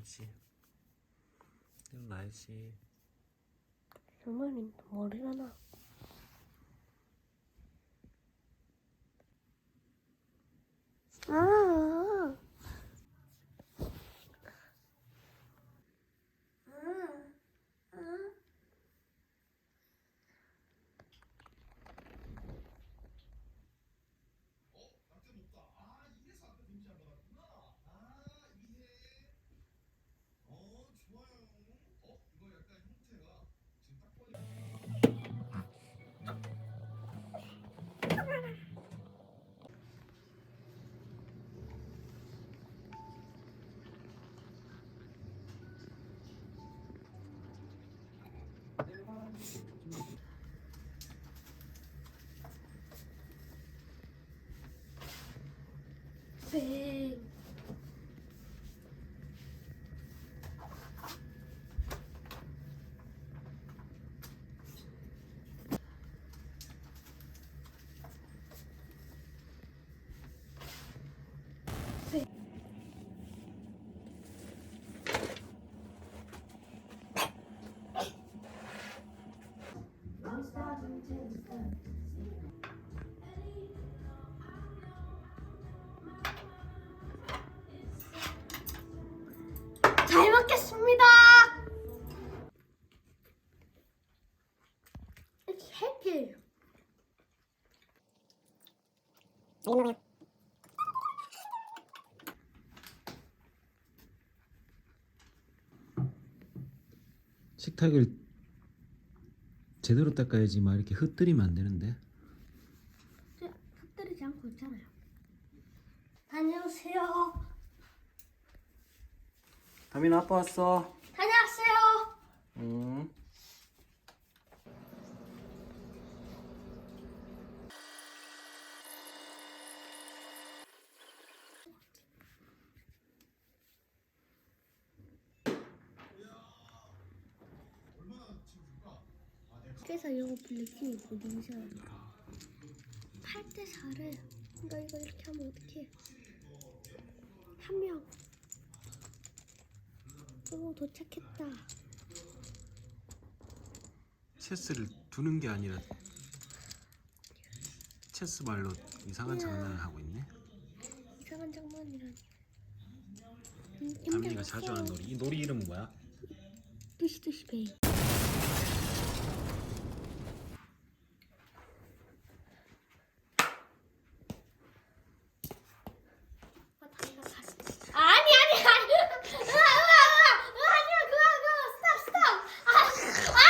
일어나야지. 일어나야지. 정말인 머리가 나. 아. 네. 먹겠습니다. 이렇게 해피. 식탁을 제대로 닦아야지 막 이렇게 흩뜨리면 안 되는데. 흩뜨리지 않고 있잖아요. 다녀오세요. 다민 아빠 왔어. 다녀왔어요. 응. 그래서 이거 블랙이 보딩샤 8대 4를 나 이거 이렇게 하면 어떡해 한 명 오 도착했다 체스를 두는 게 아니라 체스 발로 이상한 장난을 하고 있네. 이상한 장난이라니 음, 다민이가 자주 하는 놀이. 이 놀이 이름은 뭐야? 두시두시 베이 아니 아니 아니 으아 으아 으아 아니야 그거 그거 스탑 스탑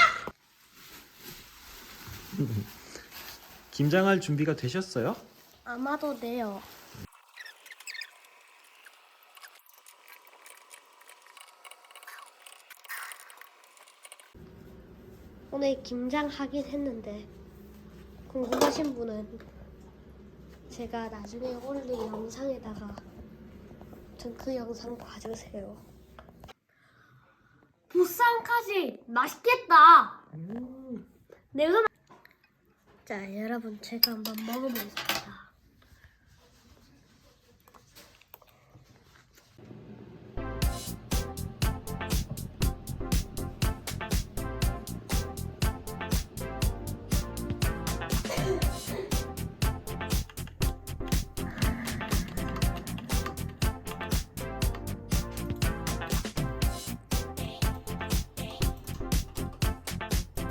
김장할 준비가 되셨어요? 아마도 돼요 오늘 김장 하긴 했는데 궁금하신 분은 제가 나중에 올릴 영상에다가 전 그 영상 봐주세요. 보쌈까지 맛있겠다. 내가 자 여러분 제가 한번 먹어보겠습니다.